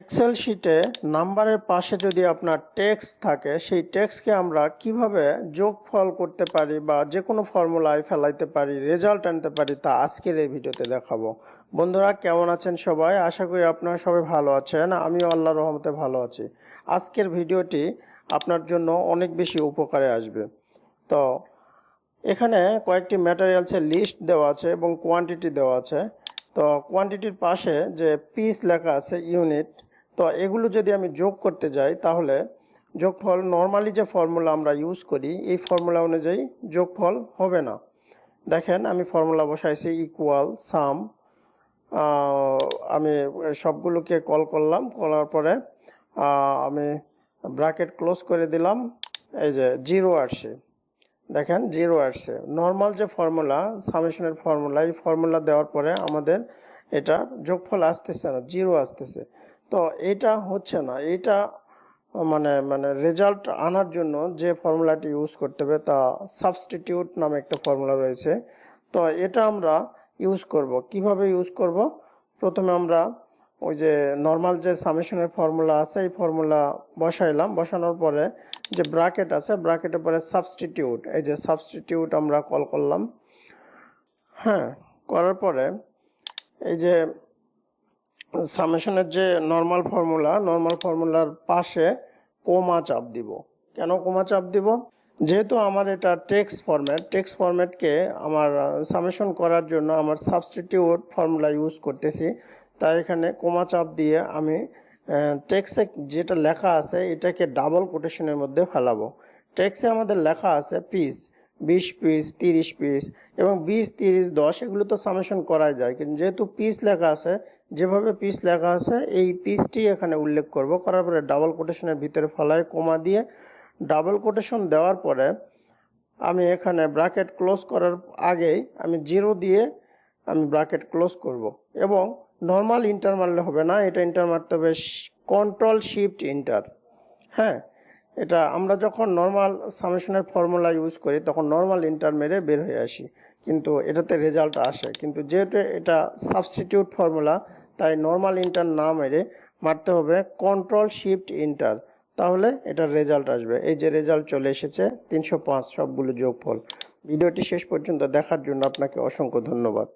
Excel শিটে নাম্বারের পাশে যদি আপনার টেক্সট থাকে, সেই টেক্সটকে আমরা কীভাবে যোগফল করতে পারি বা যে কোনো ফর্মুলায় ফেলাইতে পারি রেজাল্ট আনতে পারি, তা আজকের এই ভিডিওতে দেখাবো। বন্ধুরা, কেমন আছেন সবাই? আশা করি আপনারা সবাই ভালো আছেন। আমিও আল্লাহ রহমতে ভালো আছি। আজকের ভিডিওটি আপনার জন্য অনেক বেশি উপকারে আসবে। তো, এখানে কয়েকটি ম্যাটেরিয়ালসের লিস্ট দেওয়া আছে এবং কোয়ান্টিটি দেওয়া আছে। তো কোয়ান্টিটির পাশে যে পিস লেখা আছে ইউনিট তো এগুলো যদি আমি যোগ করতে যাই, তাহলে যোগফল নর্মালি যে ফর্মুলা আমরা ইউজ করি, এই ফর্মুলা অনুযায়ী যোগফল হবে না। দেখেন, আমি ফর্মুলা বসাইছি ইকুয়াল সাম আমি সবগুলোকে কল করলাম, করার পরে আমি ব্র্যাকেট ক্লোজ করে দিলাম, এই যে জিরো আসছে। দেখেন জিরো আসছে। নর্মাল যে ফর্মুলা সামেশনের ফর্মুলা এই ফর্মুলা দেওয়ার পরে আমাদের এটা যোগফল আসতেছে না জিরো আসতেছে। তো এটা হচ্ছে না। এটা মানে মানে রেজাল্ট আনার জন্য যে ফর্মুলাটি ইউজ করতে হবে তা সাবস্টিটিউট নামে একটা ফর্মুলা রয়েছে। তো এটা আমরা ইউজ করব। কীভাবে ইউজ করব? প্রথমে আমরা ওই যে নর্মাল যে সামেশনের ফর্মুলা আছে, এই ফর্মুলা বসাইলাম। বসানোর পরে যে ব্র্যাকেট আছে ব্র্যাকেটের পরে সাবস্টিটিউট এই যে সাবস্টিটিউট আমরা কল করলাম। হ্যাঁ করার পরে এই যে সামেশনের যে নর্মাল ফর্মুলা নর্মাল ফর্মুলার পাশে কোমা চাপ দিব। কেন কোমা চাপ দিব? যেহেতু আমার এটা টেক্স ফরম্যাট টেক্স ফরম্যাটকে আমার সামেশন করার জন্য আমার সাবস্টিটিউট ফর্মুলা ইউজ করতেছি। তাই এখানে কোমা চাপ দিয়ে আমি টেক্সে যেটা লেখা আছে, এটাকে ডাবল কোটেশনের মধ্যে ফেলাবো। টেক্সে আমাদের লেখা আছে পিস বিশ পিস তিরিশ পিস এবং বিশ, তিরিশ, দশ এগুলো তো সামেশন করা যায়। কিন্তু যেহেতু পিস লেখা আছে, যেভাবে পিস লেখা আছে, এই পিসটি এখানে উল্লেখ করব। করার পরে ডাবল কোটেশনের ভিতরে ফেলায়, কোমা দিয়ে ডাবল কোটেশন দেওয়ার পরে আমি এখানে ব্র্যাকেট ক্লোজ করার আগেই আমি জিরো দিয়ে আমি ব্র্যাকেট ক্লোজ করব। এবং নর্মাল ইন্টার মারলে হবে না, এটা ইন্টার মারতে হবে কন্ট্রোল শিফট ইন্টার হ্যাঁ এটা আমরা যখন নর্মাল সামেশনের ফর্মুলা ইউজ করি, তখন নর্মাল ইন্টার মেরে বের হয়ে আসি। কিন্তু এটাতে রেজাল্ট আসে। কিন্তু যেহেতু এটা সাবস্টিটিউট ফর্মুলা তাই নর্মাল ইন্টার না মেরে মারতে হবে কন্ট্রোল শিফট ইন্টার তাহলে এটার রেজাল্ট আসবে। এই যে রেজাল্ট চলে এসেছে, তিনশো পাঁচ, সবগুলো যোগফল। ভিডিওটি শেষ পর্যন্ত দেখার জন্য আপনাকে অসংখ্য ধন্যবাদ।